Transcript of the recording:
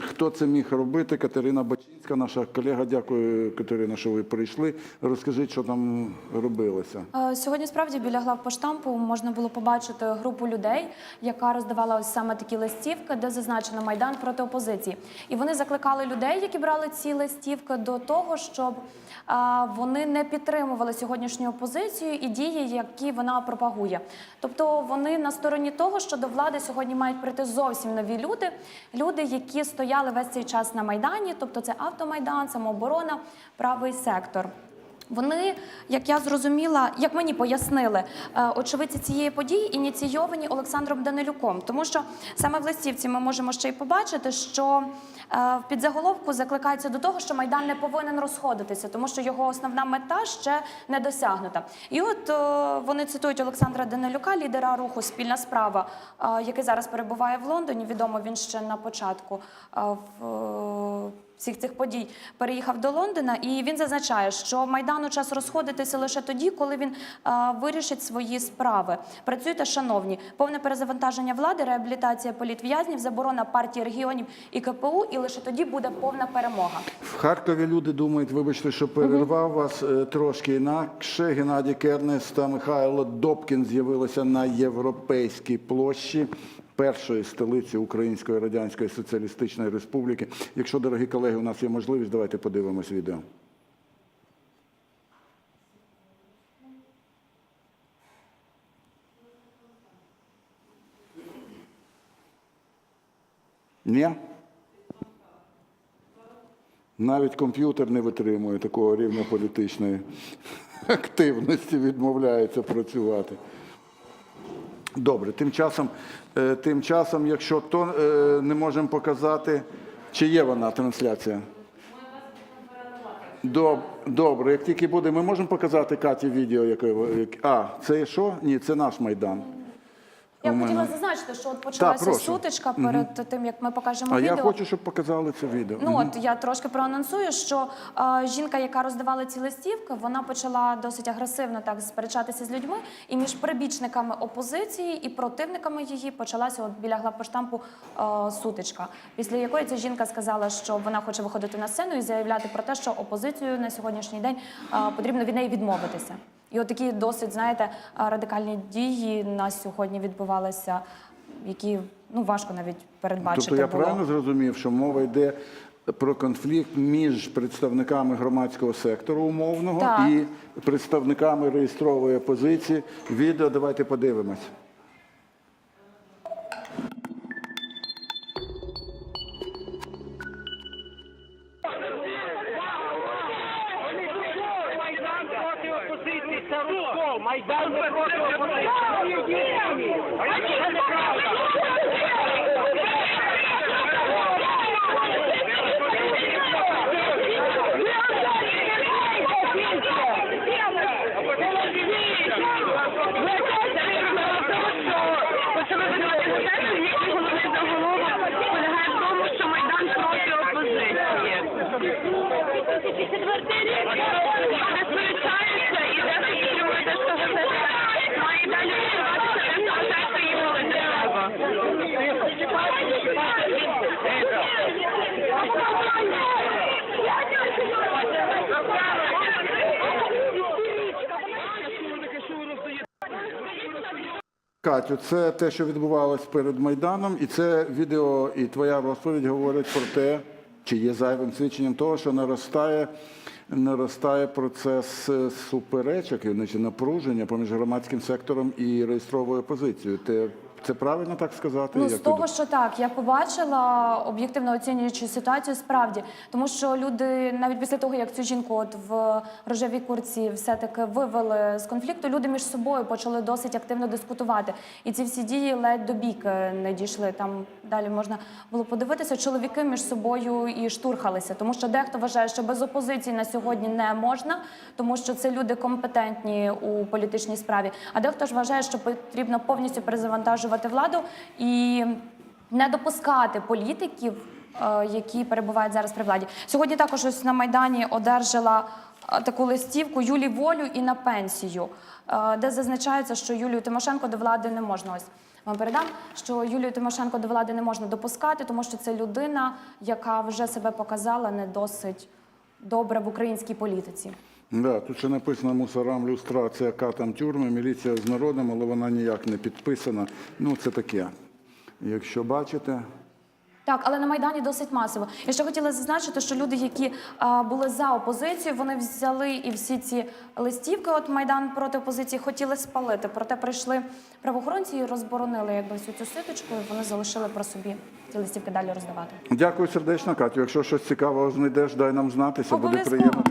хто це міг робити? Катерина Бачинська, наша колега. Дякую, Катерина, що ви прийшли. Розкажіть, що там робилося. Е, Сьогодні справді біля главпоштампу можна було побачити групу людей, яка роздавала ось саме такі листівки, де зазначено майдан проти опозиції. І вони закликали людей, які брали ці листівки, до того, щоб е, вони не підтримували сьогоднішню опозицію і дії, які вона пропагує. Тобто вони на стороні того, що до влади сьогодні мають прийти зовсім нові люди, люди, які стояли весь цей час на майдані, тобто це автомайдан, самооборона, правий сектор. Вони, як я зрозуміла, як мені пояснили, е, очевидці цієї події ініційовані Олександром Данилюком, тому що саме в листівці ми можемо ще й побачити, що е, в підзаголовку закликається до того, що майдан не повинен розходитися, тому що його основна мета ще не досягнута. І от е, вони цитують Олександра Данилюка, лідера руху Спільна справа, який зараз перебуває в Лондоні. Відомо він ще на початку в всіх цих подій переїхав до Лондона, і він зазначає, що майдану час розходитися лише тоді, коли він е, вирішить свої справи. Працюйте, шановні, повне перезавантаження влади, реабілітація політв'язнів, заборона партії регіонів і КПУ, і лише тоді буде повна перемога. В Харкові люди думають, вибачте, що перервав вас е, трошки інакше. Геннадій Кернес та Михайло Добкін з'явилися на європейській площі. Першої столиці Української Радянської Соціалістичної Республіки. Якщо, дорогі колеги, у нас є можливість, давайте подивимось відео. Ні? Навіть комп'ютер не витримує такого рівня політичної активності, відмовляється працювати. Добре, тим часом, е, тим часом, якщо то е, не можемо показати, чи є вона трансляція? Добре, як тільки буде, ми можемо показати Каті відео, яке а, це що? Ні, це наш майдан. Я б хотіла зазначити, що от почалася прошу. сутичка перед тим, як ми покажемо А відео. я хочу, щоб показали це відео. Ну от я трошки проанонсую, що е, жінка, яка роздавала ці листівки, вона почала досить агресивно так сперечатися з людьми, і між прибічниками опозиції і противниками її почалася от біля главпоштампу е, сутичка, після якої ця жінка сказала, що вона хоче виходити на сцену і заявляти про те, що опозицію на сьогоднішній день е, потрібно від неї відмовитися. І от такі досить, знаєте, радикальні дії на сьогодні відбувалися, які ну важко навіть передбачити Тобто я було. правильно зрозумів, що мова йде про конфлікт між представниками громадського сектору умовного Так. і представниками реєстрової опозиції. Відео давайте подивимось. Майдан не проти опозиції. Це неправда. Почали видавати газети, їхній головний заголовок полягає в тому, що Майдан проти опозиції. Вони сперечаються і дехто підтримує те, що газета має далі відбуватися, не залишайте їм коли не треба. Катю, це те, що відбувалось перед Майданом, і це відео і твоя розповідь говорять про те, чи є зайвим свідченням того, що наростає, наростає процес е, суперечок і напруження поміж громадським сектором і реєстровою опозицією. Ти, це правильно так сказати? Ну, Як з того, що так, я побачила, об'єктивно оцінюючи ситуацію, справді, тому що люди, навіть після того, як цю жінку от в рожевій курці все-таки вивели з конфлікту, люди між собою почали досить активно дискутувати. І ці всі дії ледь до бійки не дійшли. Там далі можна було подивитися, чоловіки між собою і штурхалися, тому що дехто вважає, що без опозиції на сьогодні не можна, тому що це люди компетентні у політичній справі. А дехто ж вважає, що потрібно повністю перезавантажувати владу і не допускати політиків, е, які перебувають зараз при владі. Сьогодні також ось на майдані одержала е, таку листівку Юлі волю і на пенсію, е, де зазначається, що Юлію Тимошенко до влади не можна ось. Вам передам, що Юлію Тимошенко до влади не можна допускати, тому що це людина, яка вже себе показала не досить добре в українській політиці. Да, тут ще написано мусорам люстрація, катам тюрми, міліція з народом, але вона ніяк не підписана. Ну, це таке. Якщо бачите, Так, але на майдані досить масово. Я ще хотіла зазначити, що люди, які а, були за опозицію, вони взяли і всі ці листівки. От майдан проти опозиції хотіли спалити. Проте прийшли правоохоронці і розборонили якби всю цю ситочку. і Вони залишили про собі ці листівки далі роздавати. дякую сердечно, Катю. Якщо щось цікавого знайдеш, дай нам знати. Це буде приємно.